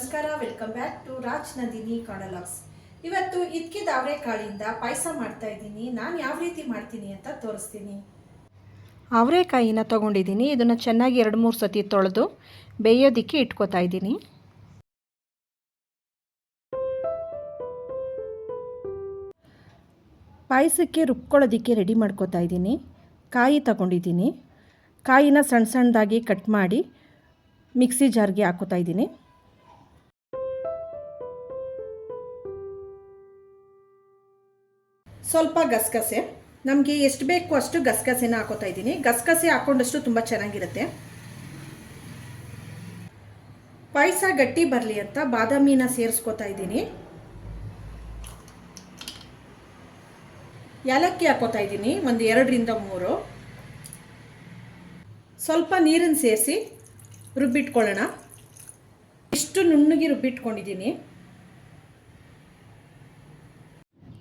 ನಮಸ್ಕಾರ welcome back to Raj Nandini ಕಾಡಲಾಗ್ಸ್ ಇವತ್ತು ಇದ್ಕಿದ ಅವರೆಕಾಳಿಂದ ಪಾಯಸ ಮಾಡ್ತಾ ಇದ್ದೀನಿ. ನಾನು ಯಾವ ರೀತಿ ಮಾಡ್ತೀನಿ ಅಂತ ತೋರಿಸ್ತೀನಿ. ಅವರೆಕಾಯಿನ ತೊಗೊಂಡಿದ್ದೀನಿ. ಇದನ್ನು ಚೆನ್ನಾಗಿ ಎರಡು ಮೂರು ಸತಿ ತೊಳೆದು ಬೇಯೋದಿಕ್ಕೆ ಇಟ್ಕೋತಾ ಇದ್ದೀನಿ. ಪಾಯಸಕ್ಕೆ ರುಬ್ಕೊಳ್ಳೋದಿಕ್ಕೆ ರೆಡಿ ಮಾಡ್ಕೋತಾ ಇದ್ದೀನಿ. ಕಾಯಿ ತಗೊಂಡಿದ್ದೀನಿ. ಕಾಯಿನ ಸಣ್ಣ ಸಣ್ಣದಾಗಿ ಕಟ್ ಮಾಡಿ ಮಿಕ್ಸಿ ಜಾರ್ಗೆ ಹಾಕೋತಾ ಇದ್ದೀನಿ. ಸ್ವಲ್ಪ ಗಸಗಸೆ. ನಮಗೆ ಎಷ್ಟು ಬೇಕು ಅಷ್ಟು ಗಸಗಸೆನ ಹಾಕೋತಾ ಇದ್ದೀನಿ. ಗಸಗಸೆ ಹಾಕೊಂಡಷ್ಟು ತುಂಬ ಚೆನ್ನಾಗಿರುತ್ತೆ. ಪಾಯಸ ಗಟ್ಟಿ ಬರಲಿ ಅಂತ ಬಾದಾಮಿನ ಸೇರಿಸ್ಕೋತಾ ಇದ್ದೀನಿ. ಏಲಕ್ಕಿ ಹಾಕೋತಾ ಇದ್ದೀನಿ, ಒಂದು ಎರಡರಿಂದ ಮೂರು. ಸ್ವಲ್ಪ ನೀರನ್ನು ಸೇರಿಸಿ ರುಬ್ಬಿಟ್ಕೊಳ್ಳೋಣ. ಇಷ್ಟು ನುಣ್ಣಗೆ ರುಬ್ಬಿಟ್ಕೊಂಡಿದ್ದೀನಿ.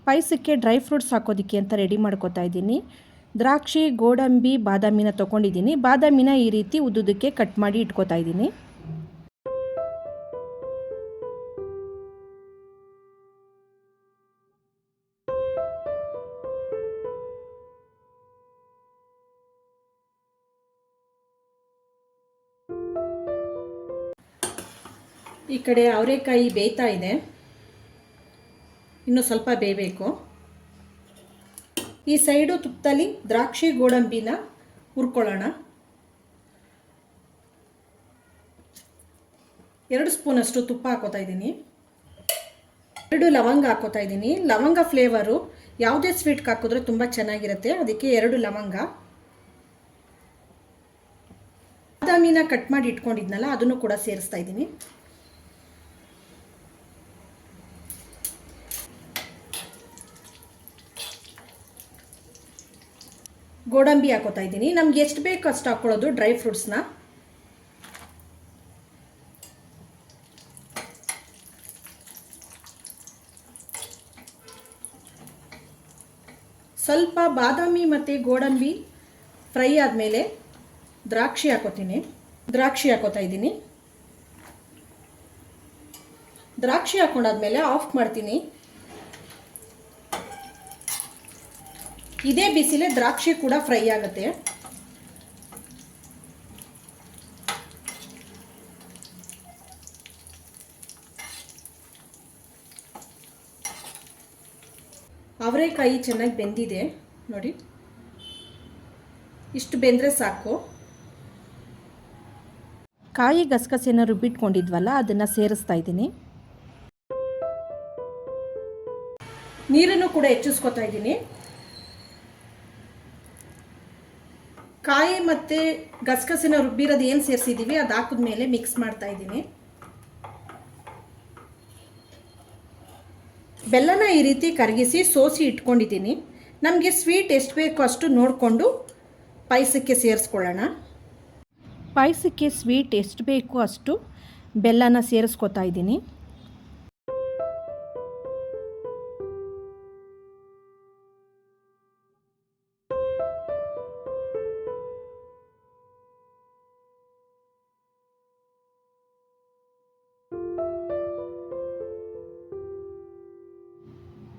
ಪಾಯಸಕ್ಕೆ ಡ್ರೈ ಫ್ರೂಟ್ಸ್ ಹಾಕೋದಕ್ಕೆ ಅಂತ ರೆಡಿ ಮಾಡ್ಕೋತಾ ಇದ್ದೀನಿ. ದ್ರಾಕ್ಷಿ, ಗೋಡಂಬಿ, ಬಾದಾಮಿನ ತೊಗೊಂಡಿದ್ದೀನಿ. ಬಾದಾಮಿನ ಈ ರೀತಿ ಉದ್ದುದಕ್ಕೆ ಕಟ್ ಮಾಡಿ ಇಟ್ಕೋತಾ ಇದ್ದೀನಿ. ಈ ಕಡೆ ಅವರೆಕಾಯಿ ಬೇಯ್ತಾ ಇದೆ. ಇನ್ನು ಸ್ವಲ್ಪ ಬೇಯಬೇಕು. ಈ ಸೈಡು ತುಪ್ಪದಲ್ಲಿ ದ್ರಾಕ್ಷಿ ಗೋಡಂಬಿನ ಹುರ್ಕೊಳ್ಳೋಣ. ಎರಡು ಸ್ಪೂನಷ್ಟು ತುಪ್ಪ ಹಾಕೋತಾ ಇದ್ದೀನಿ. ಎರಡು ಲವಂಗ ಹಾಕೋತಾ ಇದ್ದೀನಿ. ಲವಂಗ ಫ್ಲೇವರು ಯಾವುದೇ ಸ್ವೀಟ್ಗೆ ಹಾಕಿದ್ರೆ ತುಂಬ ಚೆನ್ನಾಗಿರುತ್ತೆ. ಅದಕ್ಕೆ ಎರಡು ಲವಂಗ. ಬಾದಾಮಿನ ಕಟ್ ಮಾಡಿ ಇಟ್ಕೊಂಡಿದ್ನಲ್ಲ, ಅದನ್ನು ಕೂಡ ಸೇರಿಸ್ತಾ ಇದ್ದೀನಿ. ಗೋಡಂಬಿ ಹಾಕೋತಾ ಇದ್ದೀನಿ. ನಮ್ಗೆ ಎಷ್ಟು ಬೇಕು ಅಷ್ಟು ಹಾಕೊಳ್ಳೋದು ಡ್ರೈ ಫ್ರೂಟ್ಸ್ನ. ಸ್ವಲ್ಪ ಬಾದಾಮಿ ಮತ್ತು ಗೋಡಂಬಿ ಫ್ರೈ ಆದಮೇಲೆ ದ್ರಾಕ್ಷಿ ಹಾಕೋತೀನಿ. ದ್ರಾಕ್ಷಿ ಹಾಕೋತಾ ಇದ್ದೀನಿ. ದ್ರಾಕ್ಷಿ ಹಾಕೊಂಡಾದ್ಮೇಲೆ ಆಫ್ ಮಾಡ್ತೀನಿ. ಇದೇ ಬಿಸಿಲೇ ದ್ರಾಕ್ಷಿ ಕೂಡ ಫ್ರೈ ಆಗುತ್ತೆ. ಅವರೆಕಾಯಿ ಚೆನ್ನಾಗಿ ಬೆಂದಿದೆ, ನೋಡಿ. ಇಷ್ಟು ಬೆಂದರೆ ಸಾಕು. ಕಾಯಿ ಗಸಗಸೆನ ರುಬ್ಬಿಟ್ಕೊಂಡಿದ್ವಲ್ಲ, ಅದನ್ನು ಸೇರಿಸ್ತಾ ಇದ್ದೀನಿ. ನೀರನ್ನು ಕೂಡ ಹೆಚ್ಚಿಸ್ಕೊತಾ ಇದ್ದೀನಿ. ಕಾಯಿ ಮತ್ತು ಗಸಗಸಿನ ರುಬ್ಬಿರೋದು ಏನು ಸೇರಿಸಿದ್ದೀವಿ ಅದು ಹಾಕಿದ್ಮೇಲೆ ಮಿಕ್ಸ್ ಮಾಡ್ತಾ ಇದ್ದೀನಿ. ಬೆಲ್ಲನ ಈ ರೀತಿ ಕರಗಿಸಿ ಸೋಸಿ ಇಟ್ಕೊಂಡಿದ್ದೀನಿ. ನಮಗೆ ಸ್ವೀಟ್ ಎಷ್ಟು ಬೇಕೋ ಅಷ್ಟು ನೋಡಿಕೊಂಡು ಪಾಯಸಕ್ಕೆ ಸೇರಿಸ್ಕೊಳ್ಳೋಣ. ಪಾಯಸಕ್ಕೆ ಸ್ವೀಟ್ ಎಷ್ಟು ಬೇಕೋ ಅಷ್ಟು ಬೆಲ್ಲನ ಸೇರಿಸ್ಕೊತಾ ಇದ್ದೀನಿ.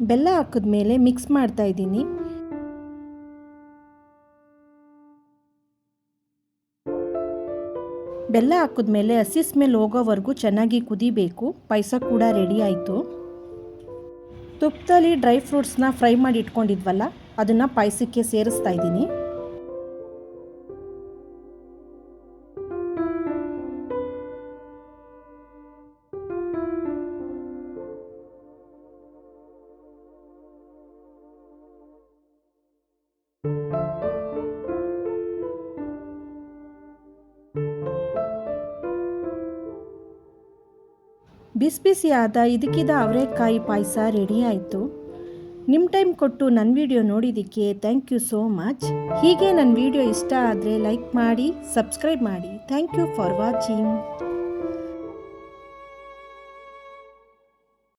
ಬೆಲ್ಲ ಹಾಕಿದ ಮೇಲೆ ಮಿಕ್ಸ್ ಮಾಡ್ತಾ ಇದ್ದೀನಿ. ಬೆಲ್ಲ ಹಾಕಿದ್ಮೇಲೆ ಹಸಿ ಸ್ಮೆಲ್ ಹೋಗೋವರೆಗೂ ಚೆನ್ನಾಗಿ ಕುದಿಬೇಕು. ಪಾಯಸ ಕೂಡ ರೆಡಿ ಆಯಿತು. ತುಪ್ಪದಲ್ಲಿ ಡ್ರೈ ಫ್ರೂಟ್ಸ್ನ ಫ್ರೈ ಮಾಡಿ ಇಟ್ಕೊಂಡಿದ್ವಲ್ಲ, ಅದನ್ನು ಪಾಯಸಕ್ಕೆ ಸೇರಿಸ್ತಾ ಇದ್ದೀನಿ. ಬಿಸಿ ಬಿಸಿಯಾದ ಇದಕ್ಕಿದ ಅವರೆಕಾಯಿ ಪಾಯಸ ರೆಡಿ ಆಯಿತು. ನಿಮ್ಮ ಟೈಮ್ ಕೊಟ್ಟು ನನ್ನ ವಿಡಿಯೋ ನೋಡಿದ್ದಕ್ಕೆ ಥ್ಯಾಂಕ್ ಯು ಸೋ ಮಚ್ ಹೀಗೆ ನನ್ನ ವಿಡಿಯೋ ಇಷ್ಟ ಆದರೆ ಲೈಕ್ ಮಾಡಿ ಸಬ್ಸ್ಕ್ರೈಬ್ ಮಾಡಿ. Thank you for watching